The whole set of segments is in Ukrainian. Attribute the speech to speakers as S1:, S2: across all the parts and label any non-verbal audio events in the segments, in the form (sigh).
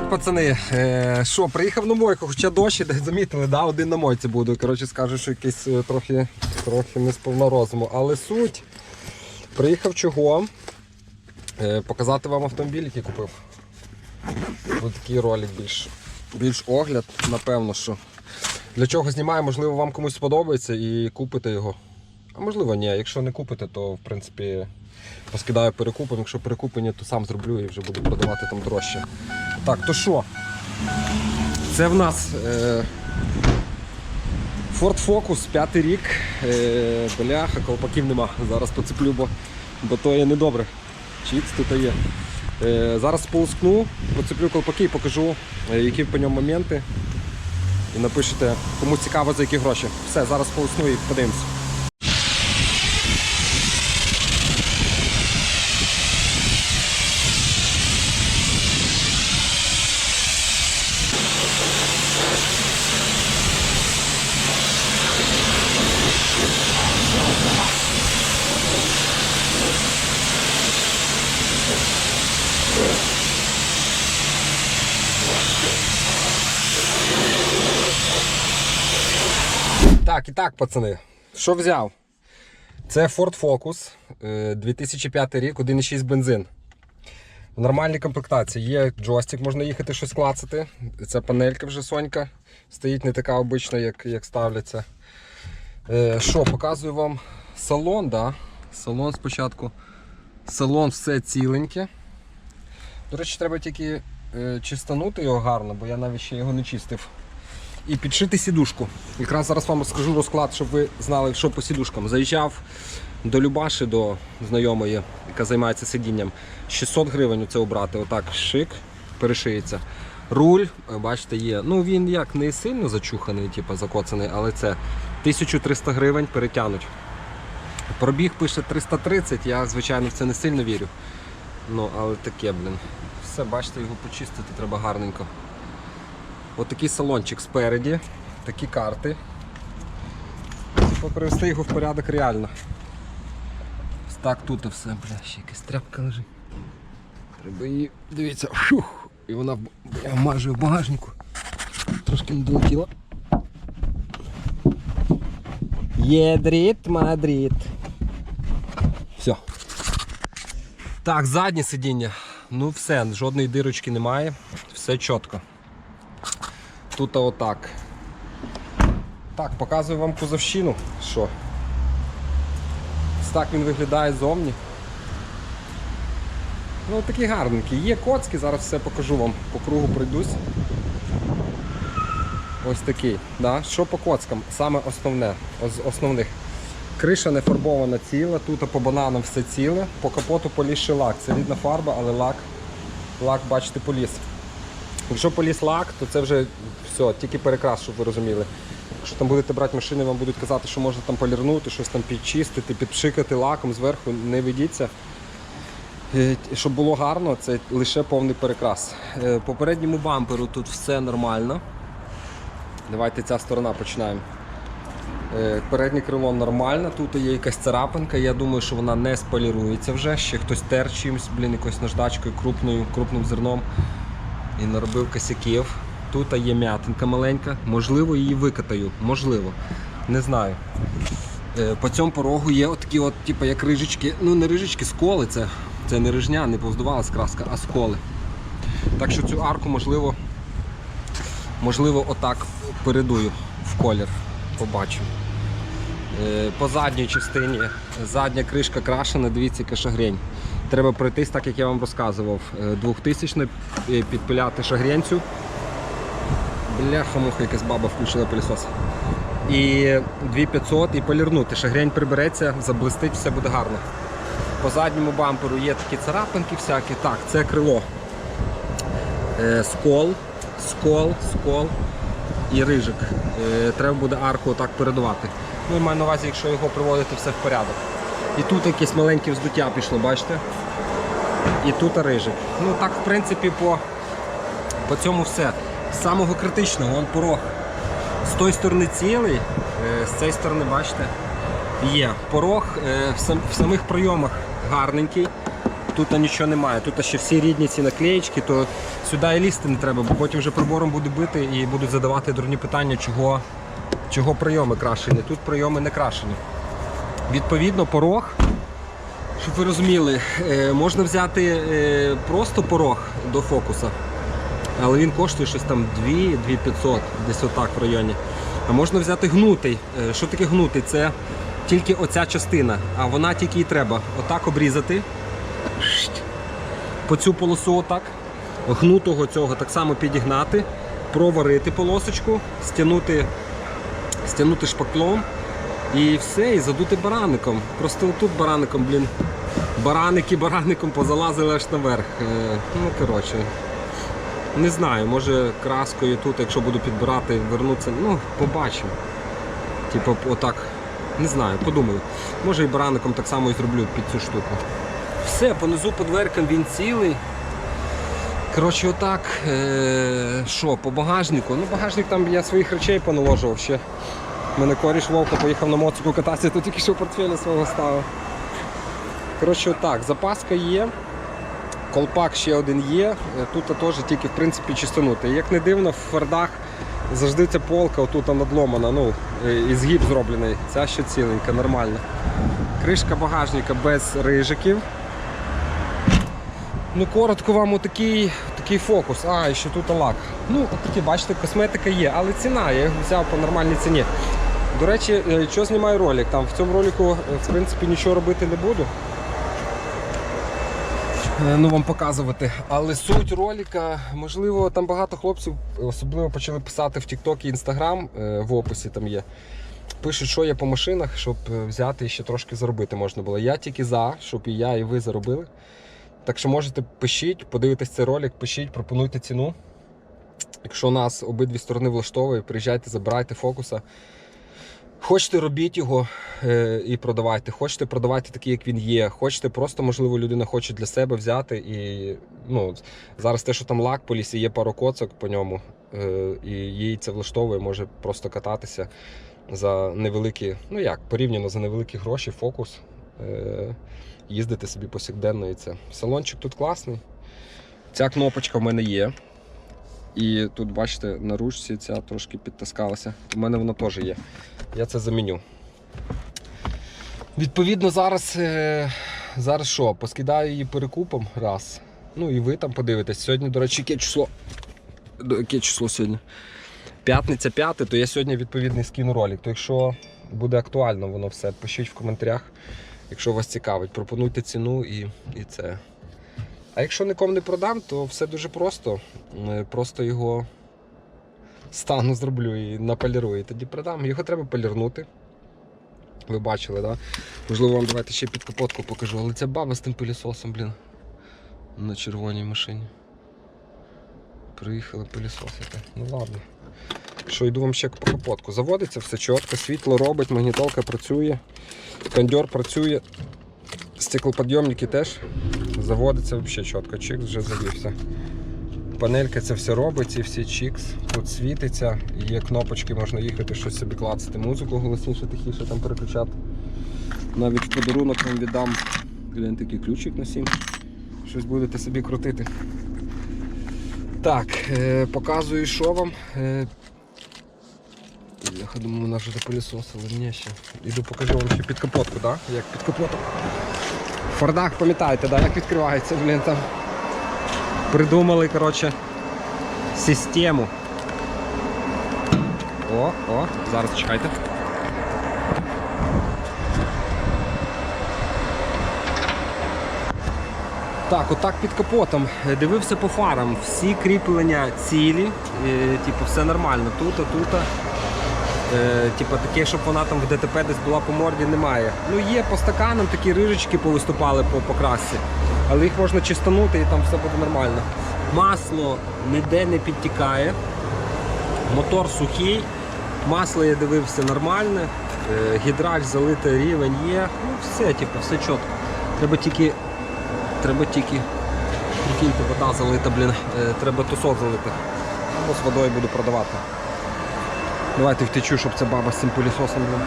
S1: Привіт, пацани. Е, Що, приїхав на мойку, хоча дощ іде, (laughs) замітили, да? один на мойці буду. Коротше, скажу, що якийсь е, трохи, трохи не сповна розуму. Але суть. Приїхав чого? Е, Показати вам автомобіль, який купив. Ось такий ролик більш, більш огляд, напевно, що. Для чого знімаю, можливо, вам комусь сподобається і купите його. А можливо, ні. Якщо не купите, то в принципі поскидаю перекупом. Якщо перекуплені, то сам зроблю і вже буду продавати там дорожче. Так, то що? Це в нас е, Ford Focus, п'ятий рік. Е, бляха, колпаків нема. Зараз поцеплю, бо, бо то є недобре. Чіц тут є. Е, зараз полоскну, поцеплю колпаки і покажу, е, які по ньому моменти. І напишете, кому цікаво, за які гроші. Все, зараз полосну і подивимось. Так, і так, пацани. Що взяв? Це Ford Focus, е, 2005 рік, 1,6 бензин. В нормальній комплектації є джойстик, можна їхати щось клацати. Це панелька вже Сонька. Стоїть не така обична, як, як ставляться. Е, Що, показую вам салон, да? Салон спочатку. Салон все ціленьке. До речі, треба тільки е, чистанути його гарно, бо я навіть ще його не чистив. І підшити сідушку. Якраз зараз вам розкажу розклад, щоб ви знали, що по сідушкам. Заїжджав до Любаші, до знайомої, яка займається сидінням. 600 гривень це обрати. Отак шик, перешиється. Руль, е, бачите, є. Ну він як не сильно зачуханий, типу закоцаний, але це 1300 гривень перетягнуть. Пробіг пише 330, я, звичайно, в це не сильно вірю. Ну, але таке, блін. Все, бачите, його почистити треба гарненько. Отакий салончик спереді, такі карти. Привести його в порядок реально. Так тут все, бля, ще якась тряпка лежить. Треба її, дивіться, фух, і вона майже в багажнику. Трошки не долетіла. Єдріт, Мадрид. Все. Так, заднє сидіння. Ну все, жодної дирочки немає, все чітко. Тут отак. Так, показую вам кузовщину. Що? Ось так він виглядає зовні. Ну такий гарненький. Є коцки, зараз все покажу вам. По кругу пройдусь. Ось такий. Да? Що по коцкам? Саме основне, з основних. Криша не фарбована ціла, тут по бананам все ціле, по капоту полізший лак. Це рідна фарба, але лак, лак, бачите, поліз. Якщо поліз лак, то це вже все, тільки перекрас, щоб ви розуміли. Якщо там будете брати машини, вам будуть казати, що можна там полірнути, щось там підчистити, підпшикати лаком зверху, не ведіться. Е, Щоб було гарно, це лише повний перекрас. Е, Попередньому бамперу тут все нормально. Давайте ця сторона починаємо. Е, Переднє крило нормально, тут є якась царапинка, я думаю, що вона не сполірується вже. Ще хтось тер чимось, блін, якоюсь наждачкою крупною, крупним зерном і наробив косяків. Тут є м'ятинка маленька, можливо, її викатаю, можливо, не знаю. Е, По цьому порогу є отакі, от, типу, як рижечки, ну не рижечки, сколи, це, це не рижня, не повздувалась краска, а сколи. Так що цю арку можливо, можливо, отак передую в колір. Побачу. Е, По задній частині задня кришка крашена, дивіться, яка шагрень. Треба пройтись, так як я вам розказував. Е, 2000 е, підпиляти шагренцю. Бляха муха, якась баба включила пилісос. І 2500 і полірнути. Шагрень прибереться, заблистить, все буде гарно. По задньому бамперу є такі царапинки всякі. Так, це крило. Е, Скол, скол, скол і рижик. Е, Треба буде арку отак передувати. Ну і маю на увазі, якщо його приводити все в порядок. І тут якесь маленьке вздуття пішло, бачите? І тут рижик. Ну так, в принципі, по, по цьому все. З самого критичного, вон порог. З тої сторони цілий, е, з цієї сторони, бачите, є. Порог е, в, сам, в самих прийомах гарненький. тут нічого немає. Тут ще всі рідні ці наклеєчки, то сюди і лізти не треба, бо потім вже прибором буде бити і будуть задавати дурні питання, чого, чого прийоми крашені. Тут прийоми не крашені. Відповідно, порог, щоб ви розуміли, е, можна взяти е, просто порог до фокуса, але він коштує щось там 2 2500, десь отак в районі. А можна взяти гнутий. Е, Що таке гнутий? Це тільки оця частина, а вона тільки і треба. Отак обрізати. По цю полосу отак. Гнутого цього так само підігнати, проварити полосочку, стягнути, стягнути шпаклом і все, і задути бараником. Просто отут бараником, блін. Бараники бараником позалазили аж наверх. Е, Ну, коротше. Не знаю, може краскою тут, якщо буду підбирати, вернуться. Ну, побачимо. Типу, отак. Не знаю, подумаю. Може і бараником так само і зроблю під цю штуку. Все, понизу по дверкам він цілий. Коротше, отак. Е, Що, по багажнику? Ну, багажник там я своїх речей поналожував ще. Мене коріш Вовка поїхав на моцику кататися, то тільки що портфеля свого ставив. Коротше, отак, запаска є. Колпак ще один є. Е, Тут теж тільки в принципі чистонути. Як не дивно, в фардах завжди ця полка отут надломана, ну, е, і згиб зроблений. Ця ще ціленька, нормальна. Кришка багажника без рижиків. Ну, коротко вам отакий, такий фокус. А, і ще тут лак. Ну, такі, бачите, косметика є, але ціна, я його взяв по нормальній ціні. До речі, е, що знімаю ролик? Там в цьому ролику е, в принципі нічого робити не буду. Е, Ну, вам показувати. Але суть ролика, можливо, там багато хлопців особливо почали писати в TikTok і Instagram, е, в описі там є. Пишуть, що є по машинах, щоб е, взяти і ще трошки заробити можна було. Я тільки за, щоб і я, і ви заробили. Так що можете пишіть, подивитись цей ролик, пишіть, пропонуйте ціну. Якщо нас обидві сторони влаштовує, приїжджайте, забирайте фокуса. Хочете робіть його е, і продавайте. Хочете продавайте такий, як він є. Хочете, просто, можливо, людина хоче для себе взяти. І ну, зараз те, що там лак по лісі, є пару коцок по ньому, е, і їй це влаштовує, може просто кататися за невеликі, ну як, порівняно за невеликі гроші, фокус. Е, їздити собі повсякденно і це. Салончик тут класний. Ця кнопочка в мене є. І тут, бачите, на ручці ця трошки підтискалася. У мене вона теж є. Я це заміню. Відповідно, зараз, е, зараз що? Поскидаю її перекупом раз. Ну і ви там подивитесь. Сьогодні, до речі, яке число? Яке число сьогодні? П'ятниця п'яте, то я сьогодні відповідний скину ролик. То якщо буде актуально воно все, пишіть в коментарях, якщо вас цікавить. Пропонуйте ціну і, і це. А якщо нікому не продам, то все дуже просто. Е, Просто його стану зроблю і наполірую. І тоді продам. Його треба полірнути. Ви бачили. Да? Можливо, вам давайте ще під капотку покажу. Але ця баба з тим пилісосом, блін. На червоній машині. Приїхали пилісосити. Ну ладно. Що йду вам ще по капотку. Заводиться все чітко, світло робить, магнітолка працює, кондьор працює, стеклоподйомники теж заводиться взагалі чітко. Чикс вже завівся. Панелька це все робить, ці всі чікс. Тут світиться, є кнопочки, можна їхати, щось собі клацати, музику голосніше, тихіше там переключати. Навіть в подарунок вам віддам глянь, такий ключик на 7. Щось будете собі крутити. Так, е, показую, що вам. Е, я думаю, вона вже допилісосила, ні ще. Іду покажу вам ще під капотку, да? як під капотом. Фордах пам'ятаєте, да? як відкривається, блін, там. Придумали, коротше, систему. О, о, зараз чекайте. Так, отак під капотом. Е, Дивився по фарам. Всі кріплення цілі, е, типу, все нормально. Тут, тут. Е, таке, щоб вона там в ДТП десь була по морді, немає. Ну є по стаканам такі рижечки повиступали по покрасці, але їх можна чистанути і там все буде нормально. Масло ніде не підтікає, мотор сухий, масло я дивився нормальне, е, гідрач залитий рівень є. Ну все, типу, все чітко. Треба тільки. Треба тільки. Прикиньте, вода залита, блін, е, треба тусок залити. Або з водою буду продавати. Давайте втечу, щоб ця баба з цим пилісосом була.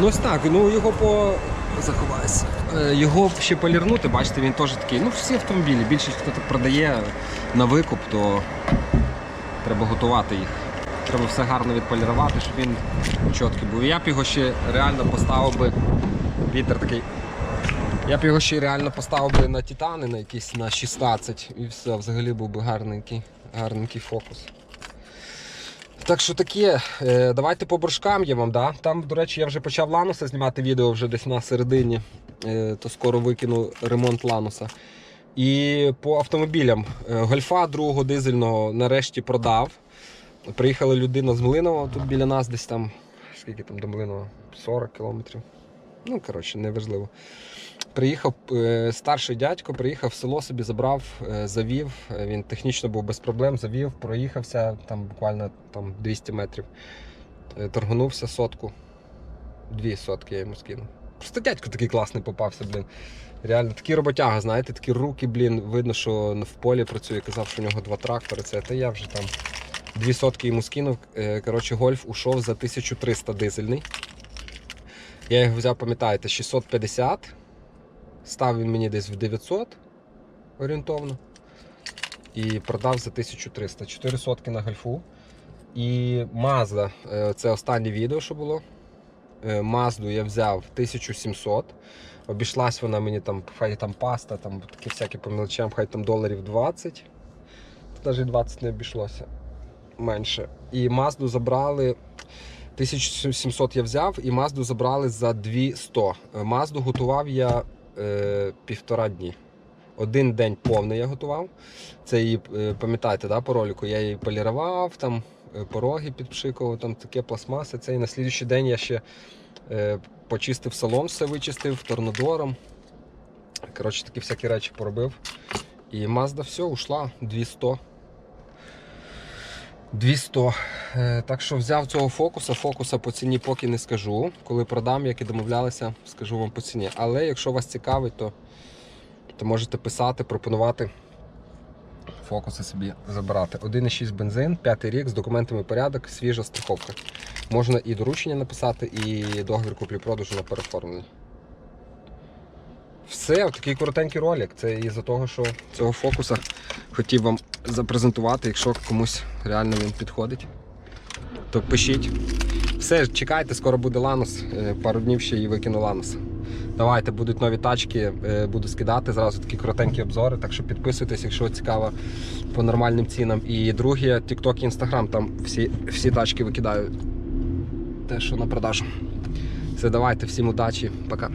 S1: Ну ось так, ну його по. Заховайся. Е, Його ще полірнути, бачите, він теж такий. Ну, всі автомобілі, більшість хто так продає на викуп, то треба готувати їх. Треба все гарно відполірувати, щоб він чіткий був. Я б його ще реально поставив би. Вітер такий. Я б його ще реально поставив би на титани, на якісь на 16 і все, взагалі був би гарненький, гарненький фокус. Так що таке, е, давайте по боршкам я вам, да? Там, до речі, я вже почав Лануса знімати відео вже десь на середині, е, то скоро викину ремонт Лануса. І по автомобілям Е, Гольфа другого дизельного нарешті продав. Приїхала людина з Млинова, тут біля нас десь там, скільки там до Млинова? 40 кілометрів. Ну, коротше, неважливо. Приїхав е, старший дядько, приїхав в село собі, забрав, е, завів. Е, Він технічно був без проблем, завів, проїхався там буквально там 200 метрів. Торгнувся сотку. Дві сотки я йому скинув. Просто дядько такий класний попався, блін. Реально, такий роботяга, знаєте, такі руки, блін, видно, що в полі працює. Казав, що у нього два трактори. Це та я вже там дві сотки йому скинув. Коротше, гольф ушов за 1300 дизельний. Я його взяв, пам'ятаєте, 650. Став він мені десь в 900 орієнтовно. І продав за 1300. 4 сотки на гольфу. І Mazda, е, це останнє відео, що було. Е, Мазду я взяв 1700. Обійшлась вона мені там, хай там паста, там такі всякі по мелочам, хай там доларів 20. Навіть 20 не обійшлося менше. І Мазду забрали. 1700 я взяв і Мазду забрали за 200. Е, Мазду готував я е, півтора дні. Один день повний я готував. Це її, е, пам'ятаєте, да, по ролику, я її полірував, там е, пороги підпшикував, там таке пластмаси. Це і на слідуючий день я ще е, почистив салон, все вичистив торнодором. Коротше, такі всякі речі поробив. І Mazda все, ушла 200. 200. Е, Так що взяв цього фокуса. Фокуса по ціні поки не скажу. Коли продам, як і домовлялися, скажу вам по ціні. Але якщо вас цікавить, то, то можете писати, пропонувати фокуси собі забирати. 1,6 бензин, 5 рік з документами порядок, свіжа страховка. Можна і доручення написати, і договір куплі-продажу на переоформлення. Все, такий коротенький ролик. Це із-за того, що цього фокуса хотів вам запрезентувати, якщо комусь реально він підходить, то пишіть. Все, чекайте, скоро буде Ланус. Е, Пару днів ще і викину Ланус. Давайте, будуть нові тачки, е, буду скидати зразу такі коротенькі обзори. Так що підписуйтесь, якщо цікаво по нормальним цінам. І друге, TikTok і Instagram, там всі, всі тачки викидаю. Те, що на продажу. Все, давайте, всім удачі, пока.